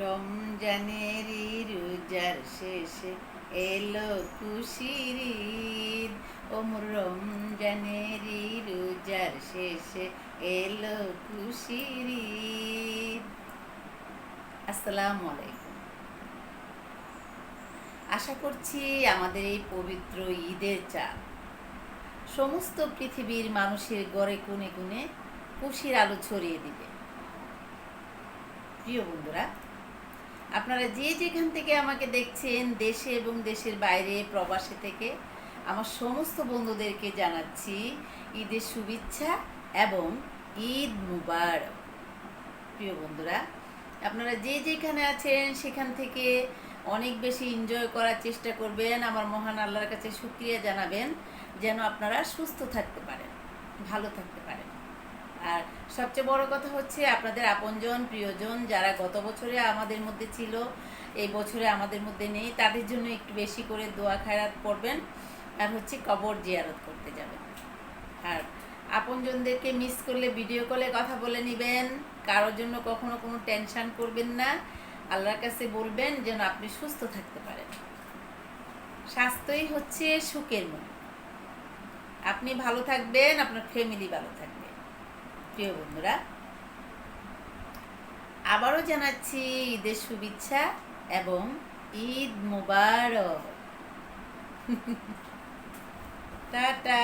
রমজানের রোজার শেষে এলো খুশির ঈদ ওমর রমজানের রোজার শেষে এলো খুশির ঈদ আসসালামু আলাইকুম। আশা করছি আমাদের এই পবিত্র ঈদের চাঁদ সমস্ত পৃথিবীর মানুষের গড়ে কোণে কোণে খুশির আলো ছড়িয়ে দিবে। প্রিয় বন্ধুরা আপনারা যে যেখান থেকে আমাকে দেখছেন দেশে এবং দেশের বাইরে, প্রবাসে থেকে, আমার সমস্ত বন্ধুদেরকে জানাচ্ছি ঈদের শুভেচ্ছা এবং ঈদ মুবারক। প্রিয় বন্ধুরা, আপনারা যে যেখানে আছেন, সেখান থেকে অনেক বেশি এনজয় করার চেষ্টা করবেন। আমার মহান আল্লাহর কাছে শুক্রিয়া জানাবেন যেন আপনারা সুস্থ থাকতে পারেন, ভালো থাকতে পারেন। আর সবচেয়ে বড় কথা হচ্ছে আপনাদের আপনজন, প্রিয়জন যারা গত বছরে আমাদের মধ্যে ছিল, এই বছরে আমাদের মধ্যে নেই, তাদের জন্য একটু বেশি করে দোয়া খায়রাত করবেন। আর হচ্ছে কবর জিয়ারত করতে যাবেন। আর আপনজনদেরকে মিস করলে ভিডিও কলে কথা বলে নেবেন। কারোর জন্য কখনো কোনো টেনশন করবেন না। আল্লাহর কাছে বলবেন যেন আপনি সুস্থ থাকতে পারেন। স্বাস্থ্যই হচ্ছে সুখের মূল। আপনি ভালো থাকবেন, আপনার ফ্যামিলি ভালো থাকবে। প্রিয় বন্ধুরা আবারও জানাচ্ছি ঈদের শুভেচ্ছা এবং ঈদ মুবারক। টাটা!